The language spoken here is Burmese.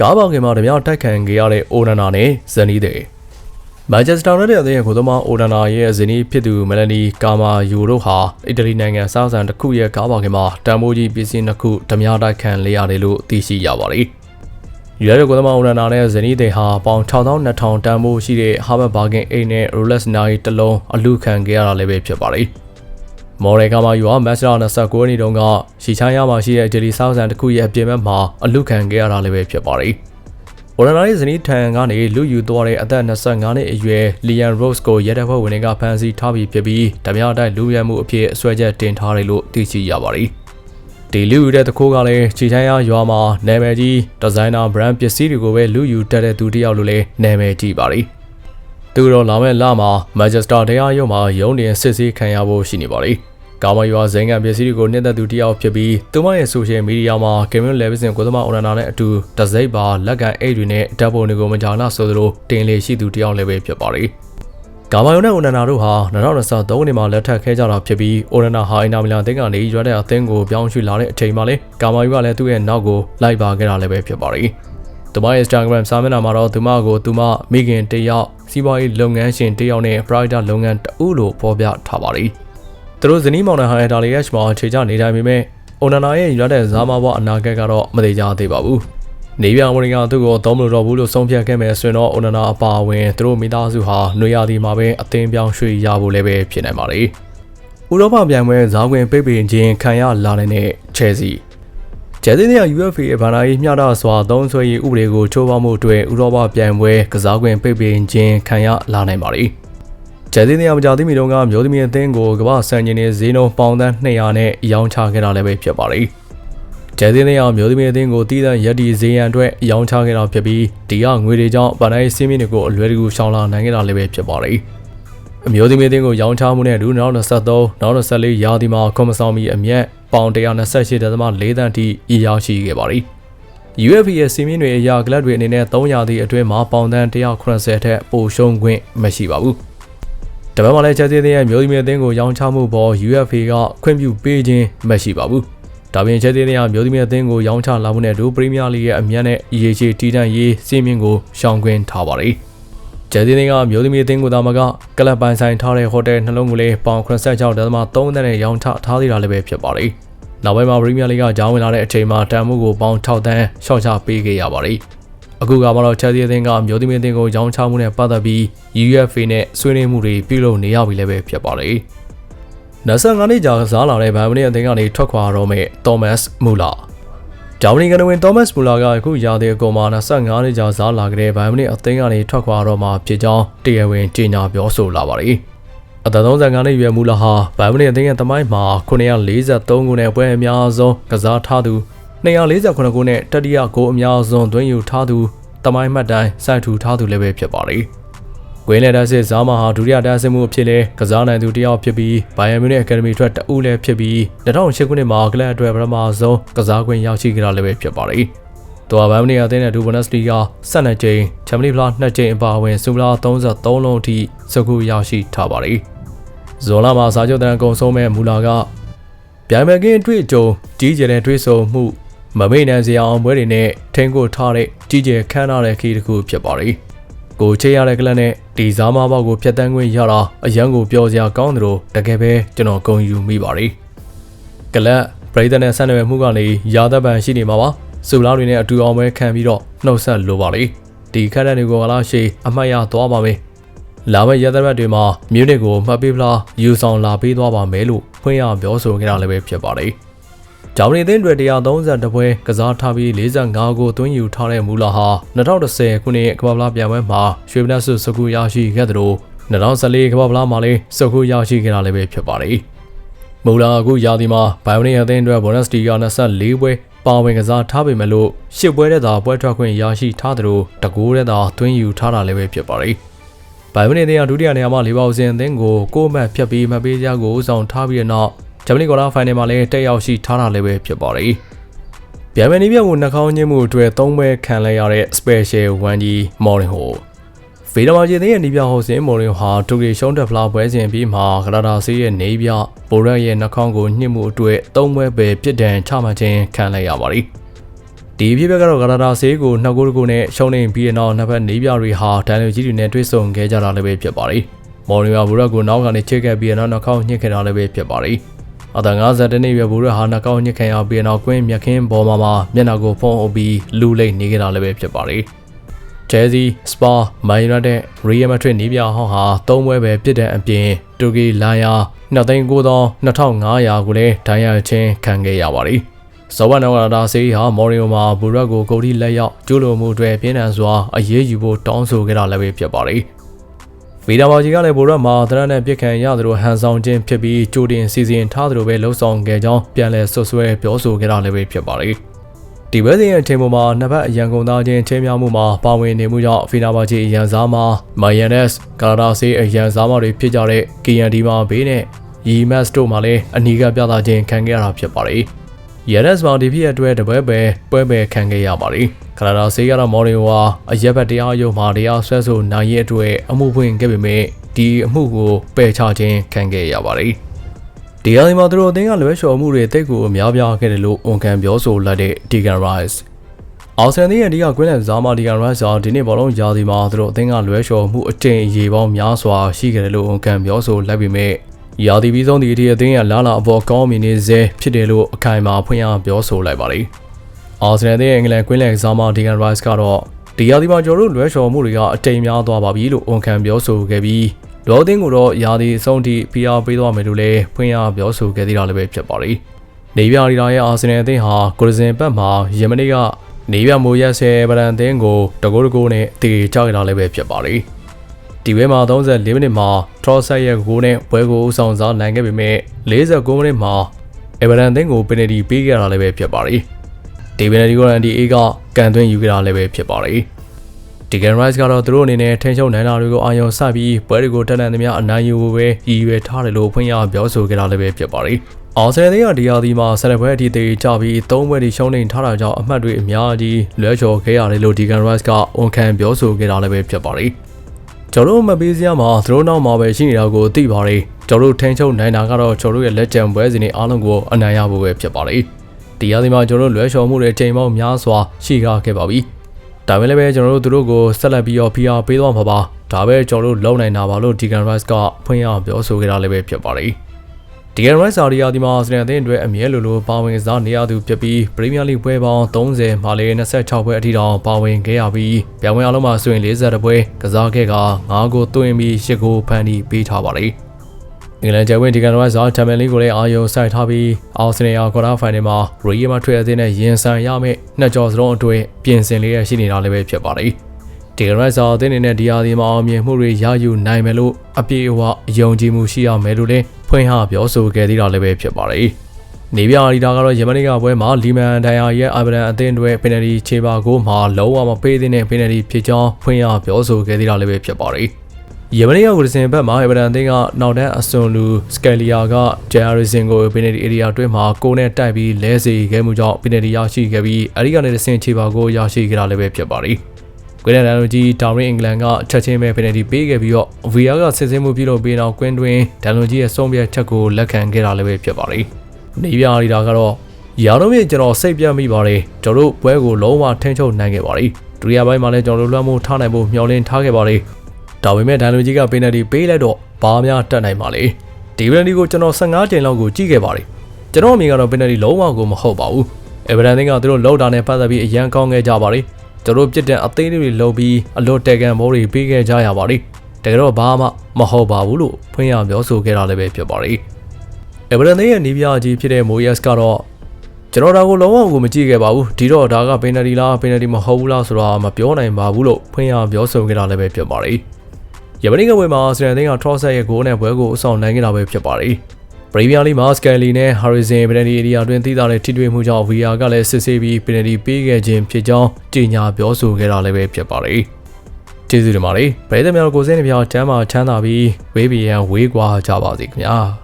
ကားပေါင်ကင်မှာဓမြောက်တိုက်ခံခဲ့ရတဲ့အိုနနာနဲ့ဇနီးတဲ့မန်ချက်စတာယူနိုက်တက်အသင်းရဲ့ကိုယ်သမားအိုနနာရဲ့ဇနီးဖြစ်သူမယ်လနီကာမာယူတို့ဟာအီတလီနိုင်ငံစားဆန်တစ်ခုရဲ့ကားပေါင်ကင်မှာတန်မိုးကြီးပစ္စည်းနှစ်ခုဓမြောက်တိုက်ခံလေရတယ်လို့သိရှိရပါတယ်။ရွေးရကိုယ်သမားအိုနနာနဲ့ဇနီးတဲ့ဟာပေါင်6200တန်မိုးရှိတဲ့ဟာဘတ်ဘာဂင်အိတ်နဲ့ Rolex နိုင်တစ်လုံးအလူခံခဲ့ရတာလည်းပဲဖြစ်ပါတယ်။ မော်ရယ်ကမာယူဟာမက်စတာ29ရက်နေ့တုန်းကရှီချိုင်းရမှာရှိတဲ့ဂျယ်လီဆောက်ဆန်တစ်ခုရဲ့အပြင်ဘက်မှာအလုခံခဲ့ရတာလည်းပဲဖြစ်ပါတယ်။အိုရနာရဲ့ဇနီးထံကနေလူယူသွားတဲ့အသက်25နှစ်အရွယ်လီယန်ရို့စ်ကိုရဲတပ်ဖွဲ့ဝင်တွေကဖမ်းဆီးထားပြီးဖြစ်ပြီးဓမြတိုက်လူရဲမှုအဖြစ်အစွဲချက်တင်ထားတယ်လို့သိရှိရပါတယ်။ဒီလူယူတဲ့တခိုးကလည်းချီချိုင်းရရွာမှာနာမည်ကြီးဒီဇိုင်နာဘရန်ပစ္စည်းတွေကိုပဲလူယူတတ်တဲ့သူတစ်ယောက်လို့လည်းနာမည်ကြီးပါတယ်။သူတော့လာမဲ့လမှာမန်ချက်စတာတရားရုံးမှာရုံးတင်စစ်ဆေးခံရဖို့ရှိနေပါတယ်။ ကာမရွာဇိန်ငံပစ္စည်းတွေကိုနှစ်သက်သူတယောက်ဖြစ်ပြီးသူမရဲ့ဆိုရှယ်မီဒီယာမှာကင်မွန်လေဗစ်စင်ကိုသမအော်နာနာနဲ့အတူတစိမ့်ပါလက်ကန်အိတ်တွေနဲ့ဓာတ်ပုံတွေကိုမကြာနာဆိုသလိုတင်လေရှိသူတယောက်လည်းပဲဖြစ်ပါတယ်။ကာမယုံနဲ့အိုနနာတို့ဟာ2023ခုနှစ်မှာလက်ထပ်ခဲကြတာဖြစ်ပြီးအိုနနာဟာအင်နာမီလန်အသင်းကနေရွာတဲ့အသင်းကိုပြောင်းရွှေ့လာတဲ့အချိန်မှာလေကာမယုံကလည်းသူ့ရဲ့နောက်ကိုလိုက်ပါခဲ့တာလည်းပဲဖြစ်ပါတယ်။သူမရဲ့ Instagram စာမျက်နှာမှာတော့သူမကိုသူမမိခင်တယောက်စီးပွားရေးလုပ်ငန်းရှင်တယောက်နဲ့ Private လုပ်ငန်းတဦးလို့ဖော်ပြထားပါတယ်။ သူတို့ဇနီးမောင်နှံဟာဒါလီယက်မှာခြေချနေတိုင်းပေမဲ့အိုနာနာရဲ့ရွာတဲ့ဇာမာဘွားအနာဂတ်ကတော့မသေးကြသေးပါဘူး။နေပြောင်ဝရင်ကသူ့ကိုသုံးမလို့တော့ဘူးလို့ဆုံးဖြတ်ခဲ့မယ်ဆိုရင်တော့အိုနာနာအပါအဝင်သူတို့မိသားစုဟာနှွေရာသီမှာပဲအသင်းပြောင်းရွှေ့ရဖို့လည်းပဲဖြစ်နိုင်ပါလေ။ဥရောပပြိုင်ပွဲဇာဝင်ပိတ်ပင်ခြင်းခံရလာတဲ့ချဲစီကျဲသိတဲ့ UFA ရဲ့ဗန္ဒာရေးမျှတစွာသုံးဆွဲရေးဥပဒေကိုချိုးဖောက်မှုအတွက်ဥရောပပြိုင်ပွဲကစားကွင်းပိတ်ပင်ခြင်းခံရလာနိုင်ပါလေ။ ကျဲသေးတဲ့မကြသေးမီတုန်းကမျိုးသမီးအသင်းကိုကမ္ဘာစံချိန်နေဈေးနှုန်းပေါင်သန်း200နဲ့ရောင်းချခဲ့တာလည်းပဲဖြစ်ပါတယ်။ကျဲသေးတဲ့မျိုးသမီးအသင်းကိုတည်တဲ့ရက်ဒီဈေးရန်အတွက်ရောင်းချခဲ့တာဖြစ်ပြီးဒီကငွေတွေကြောင့်ဗန်နိုင်းစင်းမင်းတွေကိုအလွယ်တကူရှောင်လာနိုင်ခဲ့တာလည်းပဲဖြစ်ပါတယ်။အမျိုးသမီးအသင်းကိုရောင်းချမှုနဲ့ဒူ2023 2024ရာသီမှာကွန်မဆောင်မီအမြတ်ပေါင်128.4တန်းထိရရောက်ရှိခဲ့ပါတယ်။ UFP ရဲ့စီမင်းတွေအရာကလပ်တွေအနေနဲ့300ရာသီအတွင်းမှာပေါင်တန်း180ထက်ပိုရှုံးခွင့်မရှိပါဘူး။ တပတ်မှလည်းချက်သေးတဲ့မျိုးသမီးအသင်းကိုရောင်းချမှုပေါ် UFA ကခွင့်ပြုပေးခြင်းမရှိပါဘူး။ဒါပြင်ချက်သေးတဲ့မျိုးသမီးအသင်းကိုရောင်းချလာမှုနဲ့ဒိုပရီးမီးယားလိရဲ့အမြတ်နဲ့အရေးကြီးတီးတန့်ရေးစီးမြင့်ကိုရှောင်ကွင်းထားပါတယ်။ချက်သေးတဲ့မျိုးသမီးအသင်းကိုသာမကကလပ်ပိုင်ဆိုင်ထားတဲ့ဟိုတယ်နှလုံးကိုလည်းပေါင်86.3တန်းနဲ့ရောင်းချထားသေးတာလည်းပဲဖြစ်ပါတယ်။နောက်ပိုင်းမှာပရီးမီးယားလိကကြောင်းဝင်လာတဲ့အချိန်မှာတန်မှုကိုပေါင်6တန်းရှော့ချပေးခဲ့ရပါတယ်။ အခုကမှတော့ Chelsea အသင်းကမျိုးသမီးအသင်းကိုရောင်းချမှုနဲ့ပတ်သက်ပြီး UEFA နဲ့ဆွေးနွေးမှုတွေပြုလုပ်နေရပြီလည်းပဲဖြစ်ပါတယ်။25နှစ်ကြာကစားလာတဲ့ဗန်မနီအသင်းကနေထွက်ခွာတော့မဲ့ Thomas Muller ဂျာမနီကနဝင် Thomas Muller ကအခုရာသီအကုန်မှာ25နှစ်ကြာစားလာတဲ့ဗန်မနီအသင်းကနေထွက်ခွာတော့မှာဖြစ်ကြောင်းတရားဝင်ကြေညာပြောဆိုလာပါတယ်။အသက်35နှစ်ရွယ်မူလာဟာဗန်မနီအသင်းရဲ့တမိုင်းမှာ943ခုနဲ့ပွဲအများဆုံးကစားထားသူ 248ခုနဲ့တတိယဂိုးအများဆုံးသွင်းယူထားသူတမိုင်းမှတ်တိုင်းစိုက်ထူထားသူလည်းပဲဖြစ်ပါတယ်။ကွင်းလက်တဆစ်ဇာမာဟာဒုတိယတန်းဆစ်မှုအဖြစ်လဲကစားနိုင်သူတစ်ယောက်ဖြစ်ပြီးဘိုင်ယန်မြူနစ်အကယ်ဒမီအတွက်တဦးလည်းဖြစ်ပြီး2008ခုနှစ်မှာကလပ်အတွက်ပထမဆုံးကစားခွင့်ရရှိခဲ့တာလည်းပဲဖြစ်ပါတယ်။တော်ဗန်မနီအသင်းနဲ့ဒူဘနက်စလီက12ကြိမ်ချန်ပီယံဖလား2ကြိမ်အပါအဝင်စူပလာ33လုံးအထိစကူရရှိထားပါတယ်။ဇွန်လမှာစာချုပ်တန်းကုံဆုံးမဲ့မူလာကပြိုင်ပွဲကင်းတွေ့ကြုံကြီးကျယ်တဲ့တွေ့ဆုံမှု မမိတ်နိုင်စရာအောင်ပွဲတွေနဲ့ထင်းကိုထားတဲ့ကြီးကျယ်ခမ်းနားတဲ့ခီးတစ်ခုဖြစ်ပါတယ်။ကိုချေရတဲ့ကလပ်နဲ့ဒီစားမဘောက်ကိုဖျက်တမ်းခွင့်ရတာအရန်ကိုပြောစရာကောင်းတယ်လို့တကယ်ပဲကျွန်တော်ဂုဏ်ယူမိပါတယ်။ကလပ်ပရိသတ်နဲ့ဆက်နွယ်မှုကနေရာသက်ပံရှိနေမှာပါ။စူလားတွေနဲ့အတူအောင်ပဲခံပြီးတော့နှုတ်ဆက်လိုပါလေ။ဒီခက်တဲ့တွေကိုကလားရှေးအမှတ်ရသွားပါမယ်။လာမယ့်ရသက်တွေမှာမြူနစ်ကိုမှတ်ပေးဖလားယူဆောင်လာပေးသွားပါမယ်လို့ဖွင့်ရပြောဆိုခဲ့တာလည်းပဲဖြစ်ပါတယ်။ ဂျာမနီအသင်းတွေ130ပွဲကစားထားပြီး45ကိုသွင်းယူထားတဲ့မူလာဟာ2010ခုနှစ်ကမ္ဘာ့ဖလားပြိုင်ပွဲမှာရွှေဗနက်ဆုစကူရရှိခဲ့သလို2014ကမ္ဘာ့ဖလားမှာလည်းစကူရရှိခဲ့တာလည်းပဲဖြစ်ပါတယ်။မူလာအခုရာသီမှာဘိုင်ယိုနီအသင်းအတွက်ဘောနက်စတီက24ပွဲပါဝင်ကစားထားပေမဲ့လို့ရှစ်ပွဲတဲ့သာပွဲထွက်ခွင့်ရရှိထားသလိုတကူတဲ့သာသွင်းယူထားတာလည်းပဲဖြစ်ပါတယ်။ဘိုင်ယိုနီအသင်းကဒုတိယနေရာမှာလေးပေါစင်အသင်းကိုကိုမှတ်ဖြတ်ပြီးမပေးကြကိုဥဆောင်ထားပြီးတဲ့နောက် ဂျမနီကွာလာဖိုင်နယ်မှာလည်းတက်ရောက်ရှိထားတာလည်းပဲဖြစ်ပါတယ်။ဗျာမနီပြတ်မှုနှာခေါင်းညှင်းမှုအတွက်သုံးပွဲခံလိုက်ရတဲ့ Special 1ကြီးမော်ရင်ဟိုဗေဒမာဂျီသင်းရဲ့နီးပြဟိုစင်မော်ရင်ဟာတူဂီရှုံးတက်ဖလာပွဲစဉ်ပြီးမှာကလာတာဆေးရဲ့နေပြဘိုရက်ရဲ့နှာခေါင်းကိုညှစ်မှုအတွက်သုံးပွဲပဲပြစ်ဒဏ်ချမှတ်ခြင်းခံလိုက်ရပါတယ်။ဒီဒီအဖြစ်ဘက်ကတော့ကာနာဒါဆေးကိုနှစ်ကိုးကိုနဲ့ရှုံးနေပြီးတဲ့နောက်နှစ်ဖက်နေပြတွေဟာဒန်လူကြီးတွေနဲ့တွေ့ဆုံခဲ့ကြတာလည်းပဲဖြစ်ပါတယ်။မော်ရီယာဘူရက်ကိုနောက်ကနေချစ်ခဲ့ပြီးတဲ့နောက်နှောက်ခေါက်ညှစ်ခဲ့တာလည်းပဲဖြစ်ပါတယ်။ အသက်50နှစ်ရွယ်ဘူရက်ဟာနှောက်ခေါက်ညှစ်ခံရပြီးတဲ့နောက်ကွင်းမြက်ခင်းပေါ်မှာမှာမျက်နှာကိုဖုံးအုပ်ပြီးလူလိမ့်နေခဲ့တာလည်းပဲဖြစ်ပါတယ်။ဂျဲစီ၊စပါ၊မိုင်ယူနိုက်တက်၊ရီယယ်မက်ဒရစ်နီးပြဟောင်းဟာသုံးပွဲပဲပြစ်တဲ့အပြင်တူဂီလာယာ2,9500ကိုလည်းဒိုင်းရချင်းခံခဲ့ရပါတယ်။ဇော်ဝနောလာဒါဆေးဟာမော်ရီယိုမှာဘူရက်ကိုဂိုတီလက်ရောက်ကျိုးလိုမှုတွေပြင်းထန်စွာအရေးယူဖို့တောင်းဆိုခဲ့တာလည်းပဲဖြစ်ပါတယ်။ ဗီဒါမာဂျီကလည်းဘူရက်မှာတရနဲ့ပြစ်ခံရသလိုဟန်ဆောင်ခြင်းဖြစ်ပြီးကြိုတင်စီစဉ်ထားသလိုပဲလှုံ့ဆော်ခဲ့ကြောင်းပြန်လည်ဆွဆွဲပြောဆိုခဲ့တာလည်းပဲဖြစ်ပါတယ်။ဒီဘက်စဉ်ရဲ့အချိန်ပေါ်မှာနှစ်ဖက်အရန်ကုန်သားချင်းချင်းများမှုမှာပါဝင်နေမှုကြောင့်ဖီနာဘာချီအရန်စားမှာမိုင်ယန်နက်စ်ကာနာဒါဆေးအရန်စားမတွေဖြစ်ကြတဲ့ KND မှာဘေးနဲ့ရီမတ်စ်တို့မှာလည်းအနီးကပြသခြင်းခံခဲ့ရတာဖြစ်ပါတယ်။ YNS မှာဒီဖြစ်အတွက်တပွဲပဲပွဲပဲခံခဲ့ရပါတယ်။ကာနာဒါဆေးကတော့မော်ရီဝါအရက်ဘက်တရားရုံးမှာတရားဆွဲဆိုနိုင်ရဲ့အတွက်အမှုဖွင့်ခဲ့ပေမဲ့ဒီအမှုကိုပယ်ချခြင်းခံခဲ့ရပါတယ်။ဒီအရင်မှာသူတို့အသင်းကလွဲချော်မှုတွေတိတ်ကိုအများပြားခဲ့တယ်လို့ဝန်ခံပြောဆိုလိုက်တဲ့ Deacon Rice အော်ဆန်ဒီရဲ့အဓိကကွင်းလန်ဇာမာ Deacon Rice ဟာဒီနေ့ဘောလုံးရာသီမှာသူတို့အသင်းကလွဲချော်မှုအကြိမ်အရေပေါင်းများစွာရှိခဲ့တယ်လို့ဝန်ခံပြောဆိုလိုက်ပေမဲ့ ရာသီပြီးဆုံးဒီအထိအသင်းရဲ့လာလာအပေါ်ကောင်းမြင်နေစေဖြစ်တယ်လို့အခိုင်အမာဖွင့်ရပြောဆိုလိုက်ပါတယ်။အော်ဆန်ဒီရဲ့အင်္ဂလန်ကွင်းလန်ဇာမာ Deacon Rice ကတော့ဒီရာသီမှာကျွန်တော်တို့လွဲချော်မှုတွေကအတိမ်များသွားပါပြီလို့ဝန်ခံပြောဆိုခဲ့ပြီးဒေါ်အသင်းကိုတော့ရာသီအဆုံးထိဖိအားပေးသွားမယ်လို့လည်းဖွင့်ရပြောဆိုခဲ့သေးတာလည်းပဲဖြစ်ပါတယ်။နေပြရီတာရဲ့အာဆင်နယ်အသင်းဟာကိုရစင်ဘက်မှာယမနေ့ကနေပြမိုးရက်ဆယ်ဗရန်အသင်းကိုတကိုးတကိုးနဲ့တည်ချခဲ့တာလည်းပဲဖြစ်ပါတယ်။ ဒီဘဲမှာ34မိနစ်မှာထရော့ဆက်ရဲ့ဂိုးနဲ့ပွဲကိုဦးဆောင်စားနိုင်ခဲ့ပေမဲ့49မိနစ်မှာအေဗရန်အသင်းကိုပင်နတီပေးခဲ့တာလည်းပဲဖြစ်ပါတယ်။ဒီပင်နတီကိုရန်ဒီအေးကကန်သွင်းယူခဲ့တာလည်းပဲဖြစ်ပါတယ်။ဒီဂန်ရိုက်စ်ကတော့သူတို့အနေနဲ့ထိန်းချုပ်နိုင်တာတွေကိုအာရုံစိုက်ပြီးပွဲတွေကိုတက်လန်သမျှအနိုင်ယူဖို့ပဲရည်ရွယ်ထားတယ်လို့ဖွင့်ရပြောဆိုခဲ့တာလည်းပဲဖြစ်ပါတယ်။အော်စတြေးလျဒီယာဒီမှာဆယ်ပွဲအထိတေကြပြီးသုံးပွဲထိရှုံးနေထားတာကြောင့်အမှတ်တွေအများကြီးလွဲချော်ခဲ့ရတယ်လို့ဒီဂန်ရိုက်စ်ကဝန်ခံပြောဆိုခဲ့တာလည်းပဲဖြစ်ပါတယ်။ ကျွန်တော်မပေးစရာမှာသူတို့နောက်မှာပဲရှိနေတာကိုသိပါတယ်။ကျွန်တော်ထိန်းချုပ်နိုင်တာကတော့ကျွန်တော်ရဲ့လက်ကျန်ပွဲစဉ်တွေအားလုံးကိုအနိုင်ရဖို့ပဲဖြစ်ပါတယ်။ဒီယာဒီမှာကျွန်တော်လွဲချော်မှုတွေအချိန်ပေါင်းများစွာရှိခဲ့ပါပြီ။ဒါပဲလည်းပဲကျွန်တော်တို့သူတို့ကိုဆက်လက်ပြီးတော့ PR ပေးသွားမှာပါဒါပဲကျွန်တော်တို့လုံနိုင်တာပါလို့ Deacon Rice ကဖွင့်ရပြောဆိုခဲ့တာလည်းပဲဖြစ်ပါတယ် Deacon Rice စာရီယာဒီမှာစနေအသင်းအတွက်အမြဲလိုလိုပါဝင်စားနေရသူဖြစ်ပြီး Premier League ပွဲပေါင်း30မှာလည်း26ပွဲအထိတောင်ပါဝင်ခဲ့ရပြီးပြောင်းဝင်အလုံးမှာဆိုရင်40ပွဲကစားခဲ့က9ကိုသွင်းပြီး10ကိုဖန်တီးပေးထားပါတယ်အင်္ဂလန်ကျဝင်ဒီကန်ရိုက်ဇာချန်ပီယံလိကိုလည်းအာရုံစိုက်ထားပြီးအော်စတြေးလျကွာတာဖိုင်နယ်မှာရီယယ်မထွေအသင်းနဲ့ရင်ဆိုင်ရမယ့်နှစ်ကြော်စလုံးအတွင်းပြင်ဆင်လေးရရှိနေတာလည်းပဲဖြစ်ပါတယ်။ဒီကန်ရိုက်ဇာအသင်းအနေနဲ့ဒီဟာဒီမှာအောင်မြင်မှုတွေရယူနိုင်မယ်လို့အပြည့်အဝယုံကြည်မှုရှိရမယ်လို့လည်း ဖွင့်ဟပြောဆိုခဲ့သေးတာလည်းပဲဖြစ်ပါတယ်။နေပြရီတာကတော့ယမနိကပွဲမှာလီမန်ဒိုင်ယာရဲ့အာဗရန်အသင်းတွေပင်နယ်တီခြေပါကိုမှလုံးဝမပေးသင့်တဲ့ပင်နယ်တီဖြစ်ကြောင်းဖွင့်ရပြောဆိုခဲ့သေးတာလည်းပဲဖြစ်ပါတယ်။ယမနီယာကိုစင်ဘက်မှာအဗရန်အသင်းကနောက်တန်းအစွန်လူစကယ်လီယာကဂျယ်ရီဆင်ကိုပင်နယ်တီအေရီယာတွင်းမှာကိုနဲ့တိုက်ပြီးလဲစီခဲ့မှုကြောင့်ပင်နယ်တီရရှိခဲ့ပြီးအဲဒီကနေတဆင့်ခြေပါကိုရရှိခဲ့တာလည်းပဲဖြစ်ပါတယ်။ ကွင်းနယ်တန်လူကြီးတာရင်းအင်္ဂလန်ကချက်ချင်းပဲပင်နယ်တီပေးခဲ့ပြီးတော့ဗီယာကစစ်စင်းမှုပြုလုပ်ပြီးနောက်ကွင်းတွင်ဒန်လူကြီးရဲ့ဆုံးဖြတ်ချက်ကိုလက်ခံခဲ့တာလည်းပဲဖြစ်ပါတယ်။နေပြရီတာကတော့ရာတော့မြေကျွန်တော်စိတ်ပြတ်မိပါတယ်ကျွန်တော်တို့ပွဲကိုလုံးဝထိန်းချုပ်နိုင်ခဲ့ပါတယ်။ဒုတိယပိုင်းမှာလည်းကျွန်တော်တို့လွှမ်းမိုးထားနိုင်ဖို့မျှော်လင့်ထားခဲ့ပါတယ်။ဒါပေမဲ့ဒန်လူကြီးကပင်နယ်တီပေးလိုက်တော့ဘာများတက်နိုင်ပါလေဒီပင်နယ်တီကိုကျွန်တော်15ကြိမ်လောက်ကိုကြည့်ခဲ့ပါတယ်ကျွန်တော်အမြင်ကတော့ပင်နယ်တီလုံးဝကိုမဟုတ်ပါဘူးအေဗရန်သင်းကသူတို့လောက်တာနဲ့ပတ်သက်ပြီးအရန်ကောင်းခဲ့ကြပါတယ် ကျွန်တော်ပြစ်တဲ့အသေးလေးတွေလှုပ်ပြီးအလွတ်တဲကန်ဘောတွေပေးခဲ့ကြရပါတယ်တကယ်တော့ဘာမှမဟုတ်ပါဘူးလို့ဖွင့်ရပြောဆိုခဲ့တာလည်းပဲဖြစ်ပါတယ်အေဗရန်သင်းရဲ့နီးပြကြီးဖြစ်တဲ့မိုယက်စ်ကတော့ကျွန်တော်ဒါကိုလုံးဝကိုမကြည့်ခဲ့ပါဘူးဒီတော့ဒါကပင်နယ်တီလားပင်နယ်တီမဟုတ်ဘူးလားဆိုတာမပြောနိုင်ပါဘူးလို့ဖွင့်ရပြောဆိုခဲ့တာလည်းပဲဖြစ်ပါတယ်ယမနိကပွဲမှာစတန်သင်းက Trossard ရဲ့ဂိုးနဲ့ပွဲကိုအဆောင်နိုင်ခဲ့တာပဲဖြစ်ပါတယ်။ ပရီးမီးယားလိမှာစကန်လီနဲ့ Harrison ပင်နယ်တီအေရီယာတွင်သိတာတဲ့ထိတွေ့မှုကြောင့် VR ကလည်းစစ်ဆေးပြီးပင်နယ်တီပေးခဲ့ခြင်းဖြစ်ကြောင်းကြေညာပြောဆိုခဲ့တာလည်းပဲဖြစ်ပါတယ်။ကျေးဇူးတင်ပါတယ်။ပရိသတ်များကိုယ်စင်းတွေပြောင်းချမ်းသာချမ်းသာပြီးဝေးပီရန်ဝေးကွာကြပါစေခင်ဗျာ။